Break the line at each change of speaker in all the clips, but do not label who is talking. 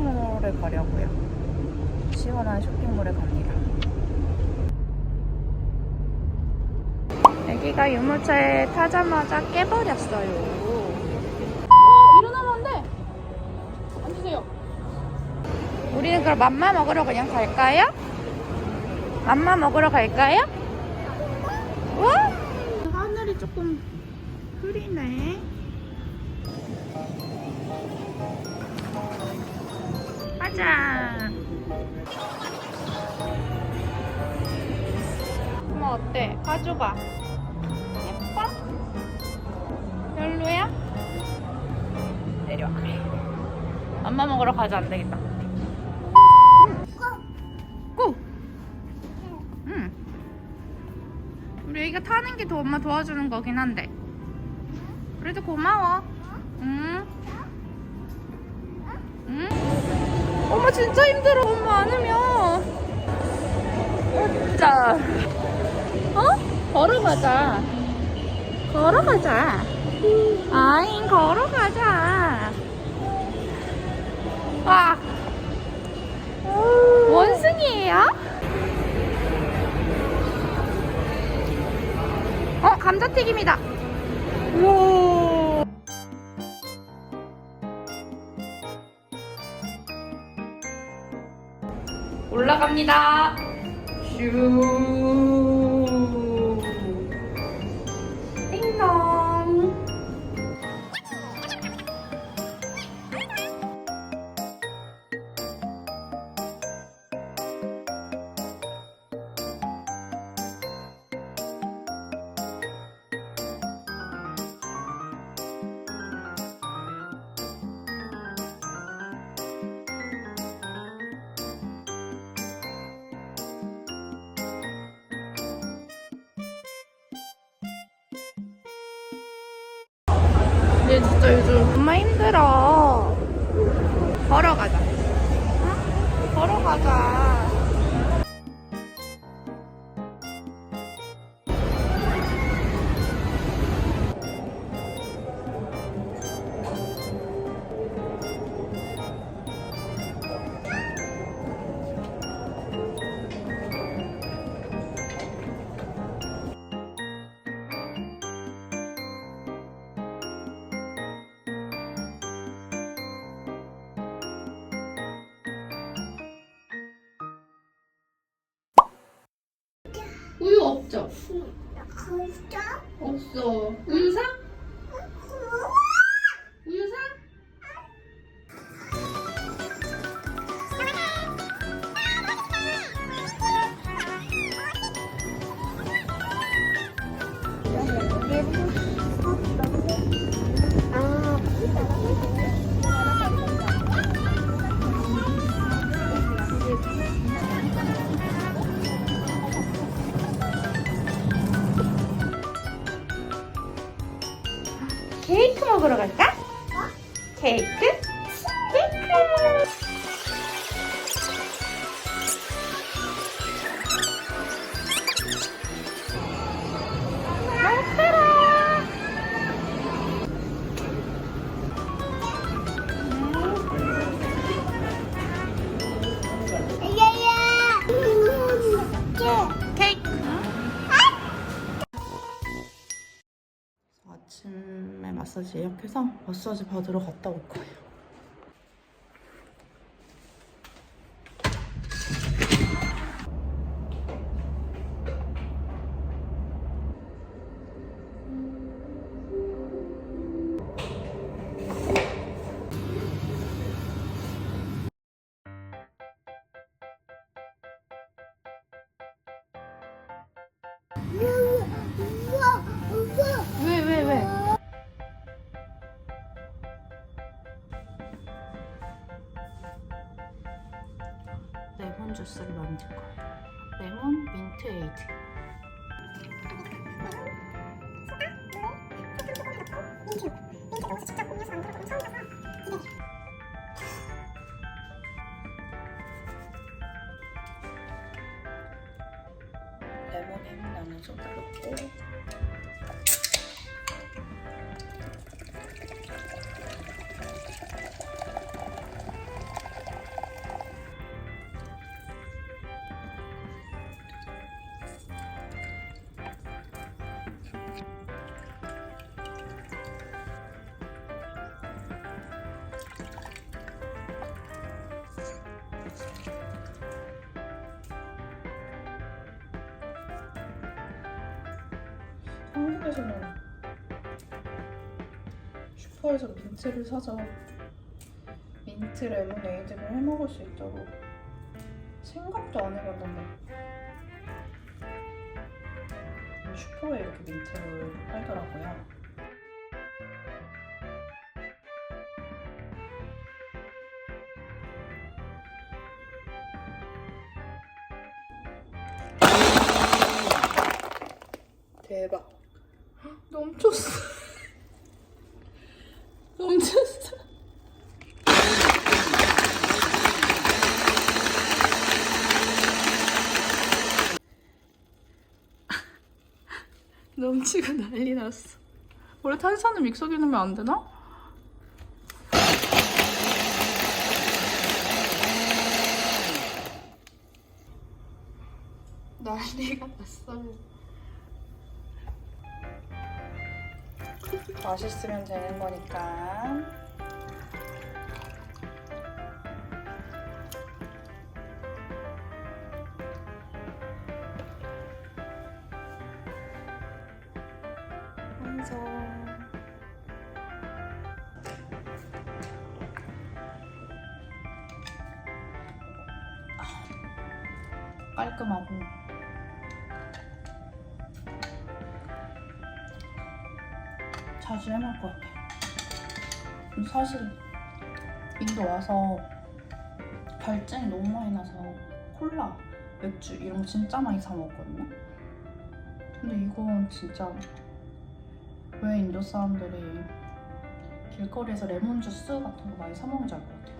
쇼핑몰을 가려고요. 시원한 쇼핑몰에 갑니다. 애기가 유모차에 타자마자 깨버렸어요. 어, 일어나면 안 돼! 앉으세요. 우리는 그럼 맘마 먹으러 그냥 갈까요? 맘마 먹으러 갈까요? 와! 하늘이 조금 흐리네. 가자. 엄마 어때? 가져봐. 예뻐? 별로야? 내려와. 엄마 먹으러 가자 안 되겠다. 고! 응. 우리 애기가 타는 게 더 엄마 도와주는 거긴 한데. 그래도 고마워. 응. 응? 진짜 힘들어. 엄마 안으면. 진짜. 어? 걸어가자. 걸어가자. 아잉, 걸어가자. 와. 원숭이에요? 어, 감자튀김이다. 우와. 올라갑니다. 슈. 얘 진짜 요즘 엄마 힘들어. 걸어가자. 응? 걸어가자. 없어. 우유 사? 예약해서 마사지 받으러 갔다 올 거예요. 레몬 주스를 만들 거예요. 레몬 민트 에이드. 레몬 한국에서는 슈퍼에서 민트를 사서 민트 레모네이드를 해 먹을 수 있다고 생각도 안 해봤는데 슈퍼에 이렇게 민트를 팔더라고요. 대박. 넘쳤어. 넘쳤어. 넘치고 난리 났어. 원래 탄산을 믹서기에 넣으면 안 되나? 난리가 났어요. 맛있으면 되는 거니까. 완성. 아, 깔끔하고 자주 해먹을 것 같아. 사실 인도 와서 발진이 너무 많이 나서 콜라, 맥주 이런 거 진짜 많이 사 먹었거든요. 근데 이건 진짜 왜 인도 사람들이 길거리에서 레몬 주스 같은 거 많이 사 먹는지 알 것 같아요.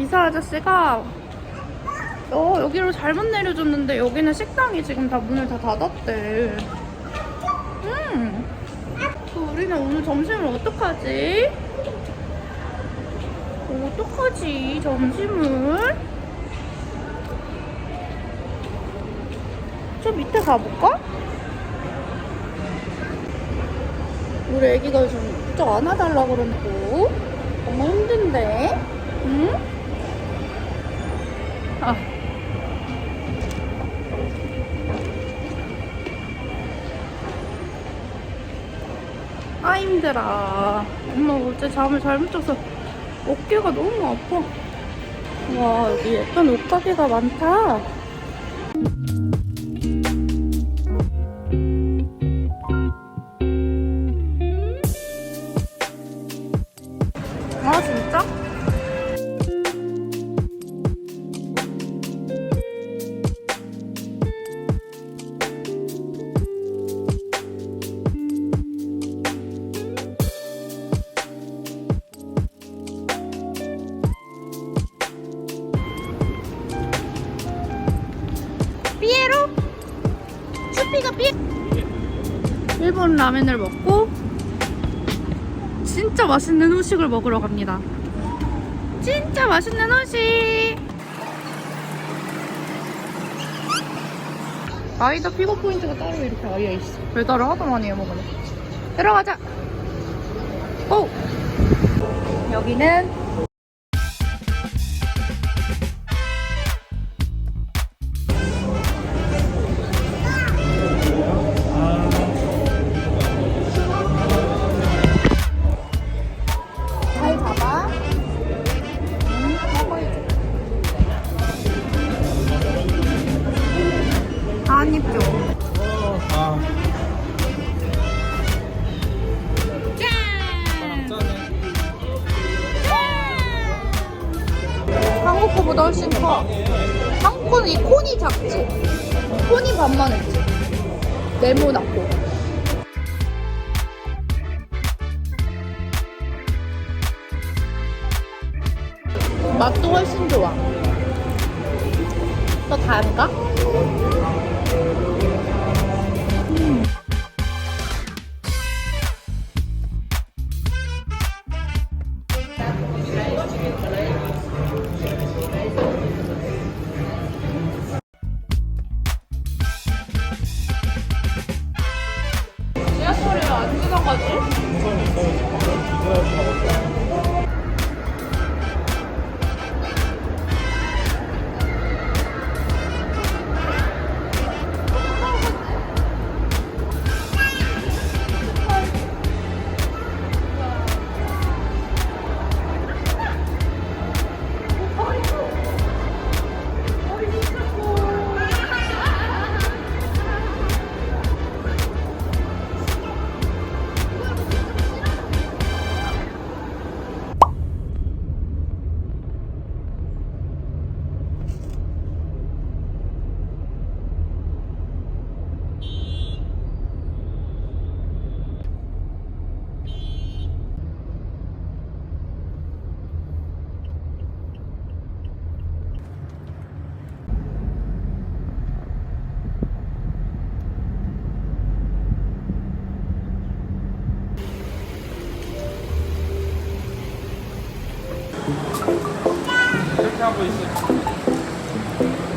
기사 아저씨가 어, 여기로 잘못 내려줬는데 여기는 식당이 지금 다 문을 다 닫았대. 음. 그 우리는 오늘 점심을 어떡하지? 어떡하지, 점심을? 저 밑에 가볼까? 우리 애기가 좀 부쩍 안아달라 그러고 엄마 힘든데? 힘들어 엄마 어제 잠을 잘못 자서 어깨가 너무 아파. 와, 여기 예쁜 옷가게가 많다. 라면을 먹고 진짜 맛있는 후식을 먹으러 갑니다. 진짜 맛있는 후식! 아이더 픽업 포인트가 따로 이렇게 아예 있어. 배달을 하도 많이 해 먹으네. 들어가자! 오! 여기는 훨씬 좋아. 더 단가?
이렇게